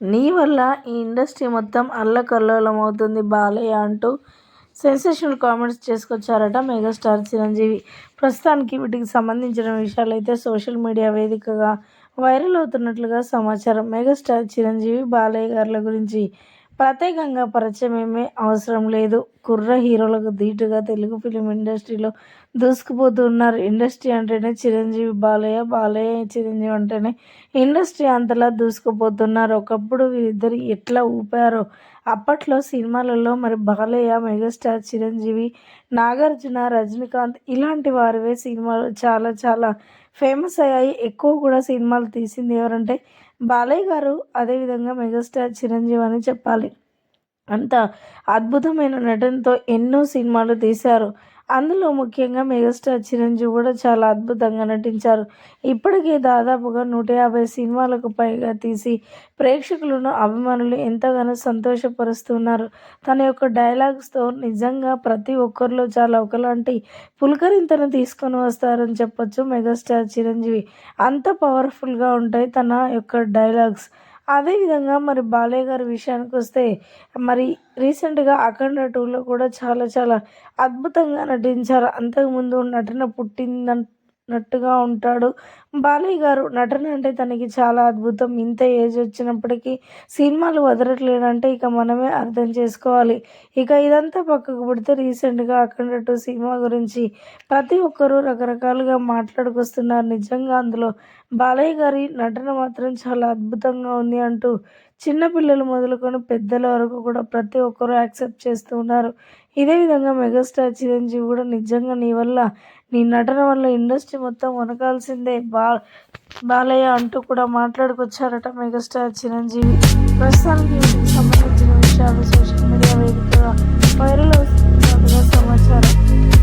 నీ వల్ల ఈ ఇండస్ట్రీ మొత్తం అల్లకల్లోలం అవుతుంది బాలయ్య అంటూ సెన్సేషనల్ కామెంట్స్ చేసుకొచ్చారట మెగాస్టార్ చిరంజీవి. ప్రస్తుతానికి వీటికి సంబంధించిన విషయాలు అయితే సోషల్ మీడియా వేదికగా వైరల్ అవుతున్నట్లుగా సమాచారం. మెగాస్టార్ చిరంజీవి బాలయ్య గారుల గురించి ప్రత్యేకంగా పరిచయం ఏమీ అవసరం లేదు. కుర్ర హీరోలకు ధీటుగా తెలుగు ఫిలిం ఇండస్ట్రీలో దూసుకుపోతున్నారు. ఇండస్ట్రీ అంటేనే చిరంజీవి బాలయ్య బాలయ్య చిరంజీవి అంటేనే ఇండస్ట్రీ అంతలా దూసుకుపోతున్నారు. ఒకప్పుడు వీరిద్దరు ఎట్లా ఊపారో అప్పట్లో సినిమాలలో మరి బాలయ్య మెగాస్టార్ చిరంజీవి నాగార్జున రజనీకాంత్ ఇలాంటి వారివే సినిమాలు చాలా చాలా ఫేమస్ అయ్యాయి. ఎక్కువ కూడా సినిమాలు తీసింది ఎవరంటే బాలయ్య గారు అదేవిధంగా మెగాస్టార్ చిరంజీవి అని చెప్పాలి. అంత అద్భుతమైన నటనతో ఎన్నో సినిమాలు తీశారు. అందులో ముఖ్యంగా మెగాస్టార్ చిరంజీవి కూడా చాలా అద్భుతంగా నటించారు. ఇప్పటికే దాదాపుగా నూట యాభై సినిమాలకు పైగా తీసి ప్రేక్షకులను అభిమానులు ఎంతగానో సంతోషపరుస్తున్నారు. తన యొక్క డైలాగ్స్తో నిజంగా ప్రతి ఒక్కరిలో చాలా ఒకలాంటి పులకరింతను తీసుకొని వస్తారని చెప్పొచ్చు మెగాస్టార్ చిరంజీవి. అంత పవర్ఫుల్గా ఉంటాయి తన యొక్క డైలాగ్స్. అదేవిధంగా మరి బాలయ్య గారి విషయానికి వస్తే మరి రీసెంట్గా అఖండ టూలో కూడా చాలా చాలా అద్భుతంగా నటించారు. అంతకుముందు నటన పుట్టిందంట నట్టుగా ఉంటాడు. బాలయ్య గారు నటన అంటే తనకి చాలా అద్భుతం. ఇంత ఏజ్ వచ్చినప్పటికీ సినిమాలు వదలట్లేదంటే ఇక మనమే అర్థం చేసుకోవాలి. ఇక ఇదంతా పక్కకు పెడితే రీసెంట్గా అఖండ టూ సినిమా గురించి ప్రతి ఒక్కరూ రకరకాలుగా మాట్లాడుకొస్తున్నారు. నిజంగా అందులో బాలయ్య గారి నటన మాత్రం చాలా అద్భుతంగా ఉంది అంటూ చిన్నపిల్లలు మొదలుకొని పెద్దల వరకు కూడా ప్రతి ఒక్కరూ యాక్సెప్ట్ చేస్తూ ఉన్నారు. ఇదే విధంగా మెగాస్టార్ చిరంజీవి కూడా నిజంగా నీ వల్ల నీ నటన వల్ల ఇండస్ట్రీ మొత్తం వనకాల్సిందే బా బాలయ్య అంటూ కూడా మాట్లాడుకొచ్చారట మెగాస్టార్ చిరంజీవి. ప్రస్తుతానికి సంబంధించిన విషయాలు సోషల్ మీడియా వేదికగా వైరల్ అవుతుంది